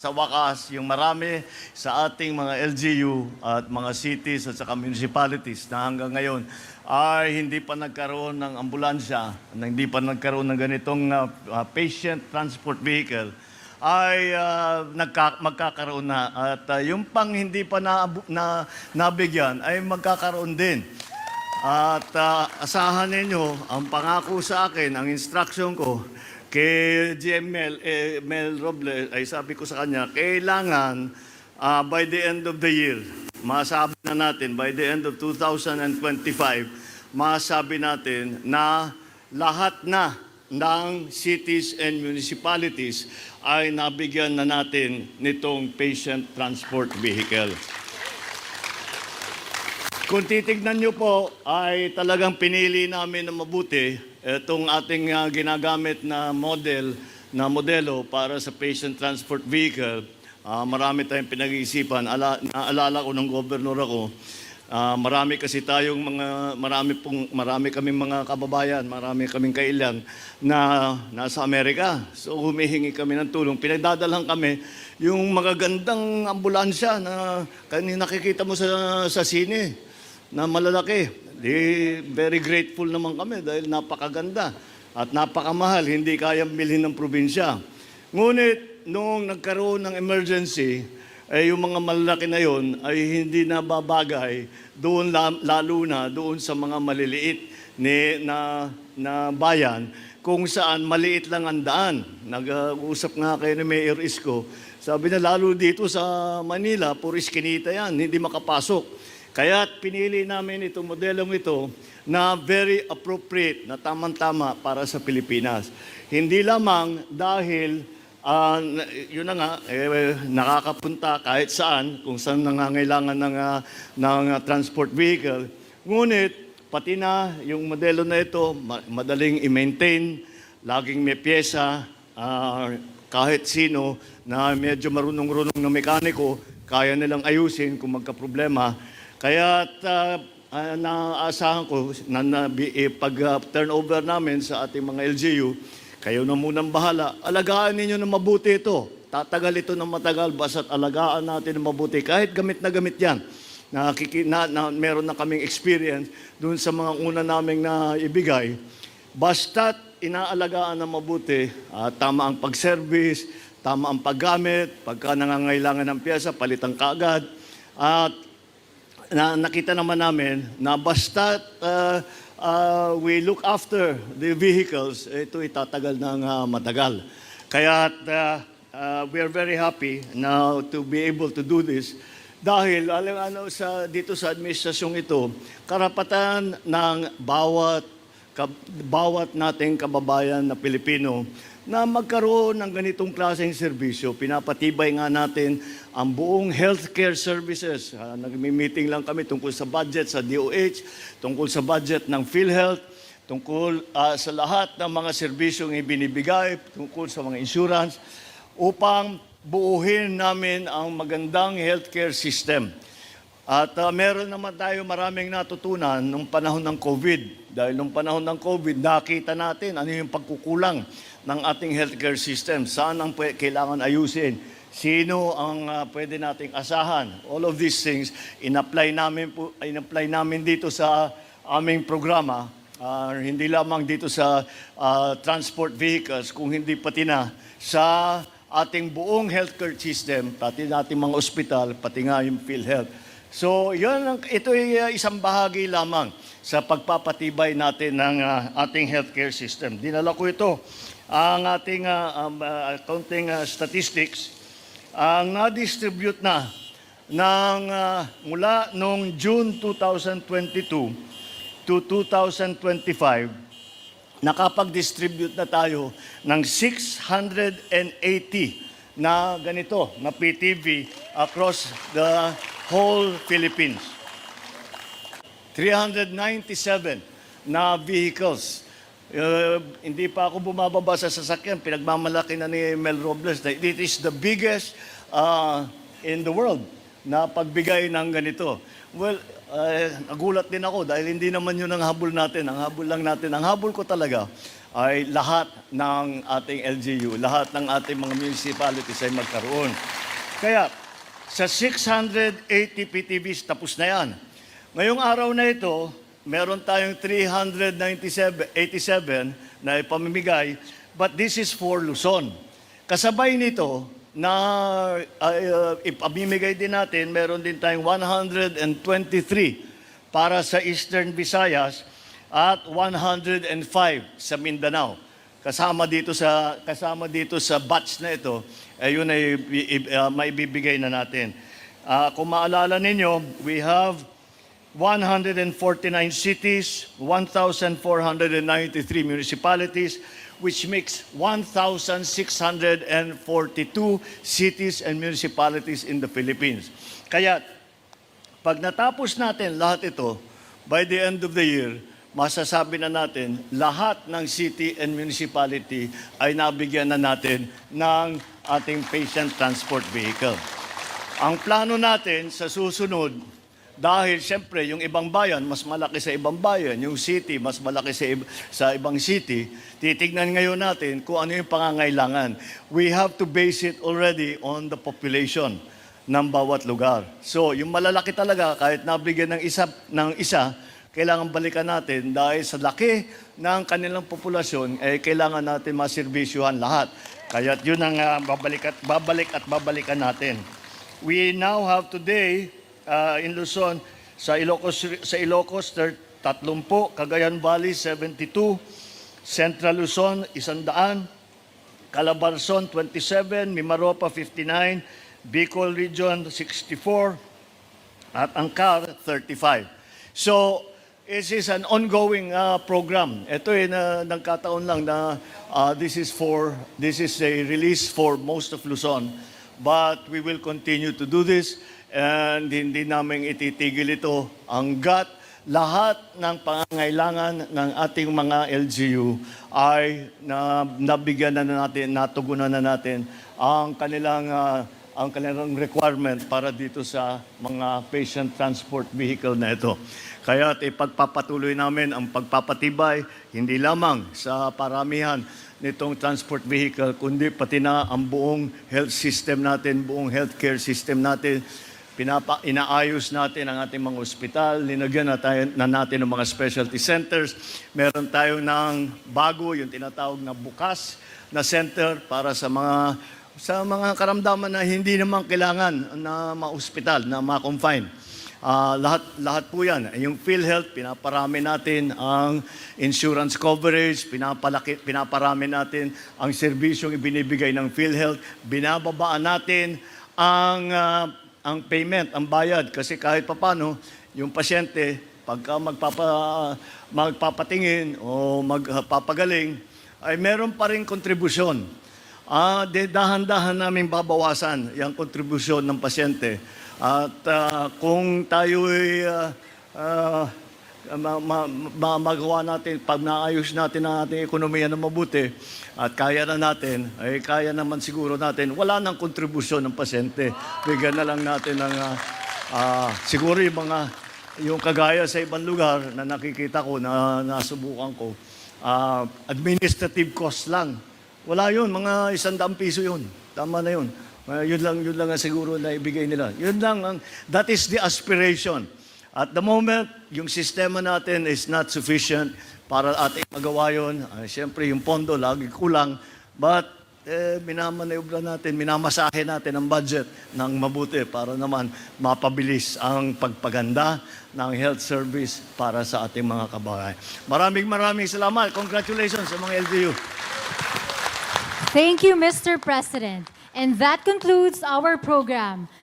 Sa wakas, yung marami sa ating mga LGU at mga cities at saka municipalities na hanggang ngayon ay hindi pa nagkaroon ng ambulansya, na hindi pa nagkaroon ng ganitong uh, uh, patient transport vehicle, ay uh, nagka, magkakaroon na. At uh, yung pang hindi pa na, na, nabigyan ay magkakaroon din. At ah, asahan ninyo, ang pangako sa akin, ang instruction ko kay GM Mel, eh, Mel Robles, ay sabi ko sa kanya, kailangan ah, by the end of the year, masabi na natin, by the end of 2025, masabi natin na lahat na ng cities and municipalities ay nabigyan na natin nitong patient transport vehicle. Kung titignan nyo po, ay talagang pinili namin na mabuti itong ating ah, ginagamit na model, na modelo para sa patient transport vehicle. Ah, marami tayong pinag-iisipan. Ala, naalala ko nung governor ako, ah, marami kasi tayong mga, marami, pong, marami kaming mga kababayan, marami kaming kailan na nasa Amerika. So humihingi kami ng tulong. Pinagdadalhan kami yung magagandang ambulansya na kanina nakikita mo sa, sa sine na malalaki. Di, very grateful naman kami dahil napakaganda at napakamahal, hindi kayang bilhin ng probinsya. Ngunit, nung nagkaroon ng emergency, eh, yung mga malalaki na yon ay hindi na babagay doon la- lalo na doon sa mga maliliit ni, na, na bayan kung saan maliit lang ang daan. Nag-uusap nga kayo ni Mayor Isko, sabi na lalo dito sa Manila, puro iskinita yan, hindi makapasok. Kaya pinili namin itong modelong ito na very appropriate, na tamang-tama para sa Pilipinas. Hindi lamang dahil, ah, na- yun na nga, eh, nakakapunta kahit saan, kung saan nangangailangan ng, ah, ng ah, transport vehicle. Ngunit, pati na yung modelo na ito, ma- madaling i-maintain, laging may pyesa, ah, kahit sino na medyo marunong-runong na mekaniko, kaya nilang ayusin kung magka-problema. Kaya uh, naasahan ko na, na eh, pag uh, turnover namin sa ating mga LGU, kayo na munang bahala. Alagaan ninyo na mabuti ito. Tatagal ito ng matagal, basta't alagaan natin ng mabuti. Kahit gamit na gamit yan. Nakiki, na, na, meron na kaming experience dun sa mga una naming na ibigay. Basta't inaalagaan na mabuti, ah, tama ang pag-service, tama ang paggamit, pagka nangangailangan ng pyesa, palitan kaagad. At na, nakita naman namin na basta uh, uh, we look after the vehicles, ito itatagal ng uh, matagal. Kaya uh, uh, we are very happy now to be able to do this dahil alam ano sa dito sa administrasyong ito, karapatan ng bawat bawat nating kababayan na Pilipino na magkaroon ng ganitong klaseng serbisyo. Pinapatibay nga natin ang buong healthcare services. Uh, Nagmi-meeting lang kami tungkol sa budget sa DOH, tungkol sa budget ng PhilHealth, tungkol ah, sa lahat ng mga serbisyong ibinibigay, tungkol sa mga insurance, upang buuhin namin ang magandang healthcare system. At ah, meron naman tayo maraming natutunan nung panahon ng COVID. Dahil nung panahon ng COVID, nakita natin ano yung pagkukulang ng ating healthcare system. Saan ang kailangan ayusin? Sino ang ah, pwede nating asahan? All of these things, in-apply namin, po, in-apply namin dito sa aming programa. Ah, hindi lamang dito sa ah, transport vehicles, kung hindi pati na sa ating buong healthcare system, pati nating mga ospital, pati nga yung PhilHealth. So, yun, ito ay uh, isang bahagi lamang sa pagpapatibay natin ng uh, ating healthcare system. Dinala ko ito, ang ating uh, um, uh, accounting uh, statistics, ang na-distribute na ng uh, mula noong June 2022 to 2025, nakapag-distribute na tayo ng 680 na ganito, na PTV across the whole Philippines. 397 na vehicles. Uh, hindi pa ako bumababa sa sasakyan. Pinagmamalaki na ni Mel Robles na it is the biggest uh, in the world na pagbigay ng ganito. Well, uh, nagulat din ako dahil hindi naman yun ang habol natin. Ang habol lang natin, ang habol ko talaga ay lahat ng ating LGU, lahat ng ating mga municipalities ay magkaroon. Kaya sa 680 PTVs, tapos na yan. Ngayong araw na ito, meron tayong 397 87 na ipamimigay, but this is for Luzon. Kasabay nito, na uh, ipamimigay din natin, meron din tayong 123 para sa Eastern Visayas at 105 sa Mindanao. Kasama dito sa kasama dito sa batch na ito, ayun ay i- i- uh, maibibigay na natin. Ah, kung maalala ninyo, we have 149 cities, 1,493 municipalities, which makes 1,642 cities and municipalities in the Philippines. Kaya, pag natapos natin lahat ito, by the end of the year, masasabi na natin, lahat ng city and municipality ay nabigyan na natin ng ating patient transport vehicle. Ang plano natin sa susunod, dahil siyempre yung ibang bayan mas malaki sa ibang bayan, yung city mas malaki sa, ib- sa ibang city, titignan ngayon natin kung ano yung pangangailangan. We have to base it already on the population ng bawat lugar. So, yung malalaki talaga, kahit nabigyan ng isa, ng isa kailangan balikan natin dahil sa laki ng kanilang populasyon, eh, kailangan natin maservisyohan lahat. Kaya yun ang ah, babalik, at, babalik at babalikan natin. We now have today uh, in Luzon, sa Ilocos, sa Ilocos, thir- 30, Cagayan Valley, 72, Central Luzon, 100, Calabarzon, 27, Mimaropa, 59, Bicol Region, 64, at Angkar, 35. So, this is an ongoing uh, program. Ito ay na, nagkataon lang na uh, this is for this is a release for most of Luzon. But we will continue to do this and hindi namin ititigil ito hanggat lahat ng pangangailangan ng ating mga LGU ay na, nabigyan na natin, natugunan na natin ang kanilang ah, ang kanilang requirement para dito sa mga patient transport vehicle na ito. Kaya ipagpapatuloy namin ang pagpapatibay hindi lamang sa paramihan nitong transport vehicle, kundi pati na ang buong health system natin, buong healthcare system natin. Pinapa, inaayos natin ang ating mga ospital, linagyan na, tayo, na natin ng mga specialty centers. Meron tayo ng bago, yung tinatawag na bukas na center para sa mga sa mga karamdaman na hindi naman kailangan na ma-hospital, na ma-confine. Ah, lahat lahat po 'yan. Yung PhilHealth, pinaparami natin ang insurance coverage, pinapalaki pinaparami natin ang serbisyong ibinibigay ng PhilHealth, binababaan natin ang ah, ang payment, ang bayad kasi kahit papano yung pasyente pagka magpapa magpapatingin o magpapagaling ay meron pa rin kontribusyon. Ah, de dahan-dahan namin babawasan yung kontribusyon ng pasyente. At ah, kung tayo ay ah, ah, ma- ma- ma- magawa natin, pag naayos natin ang ating ekonomiya na mabuti at kaya na natin, ay kaya naman siguro natin, wala nang kontribusyon ng pasyente. Bigyan na lang natin ng ah, ah, siguro yung mga yung kagaya sa ibang lugar na nakikita ko, na nasubukan ko, ah, administrative cost lang. Wala yun, mga isang piso yun. Tama na yun. Uh, yun lang, yun lang ang siguro na ibigay nila. Yun lang, ang, that is the aspiration. At the moment, yung sistema natin is not sufficient para ating magawa yun. Uh, Siyempre, yung pondo lagi kulang. But, eh, minamanayobra natin, minamasahe natin ang budget ng mabuti para naman mapabilis ang pagpaganda ng health service para sa ating mga kababayan. Maraming maraming salamat. Congratulations sa mga LGU. Thank you, Mr. President. And that concludes our program.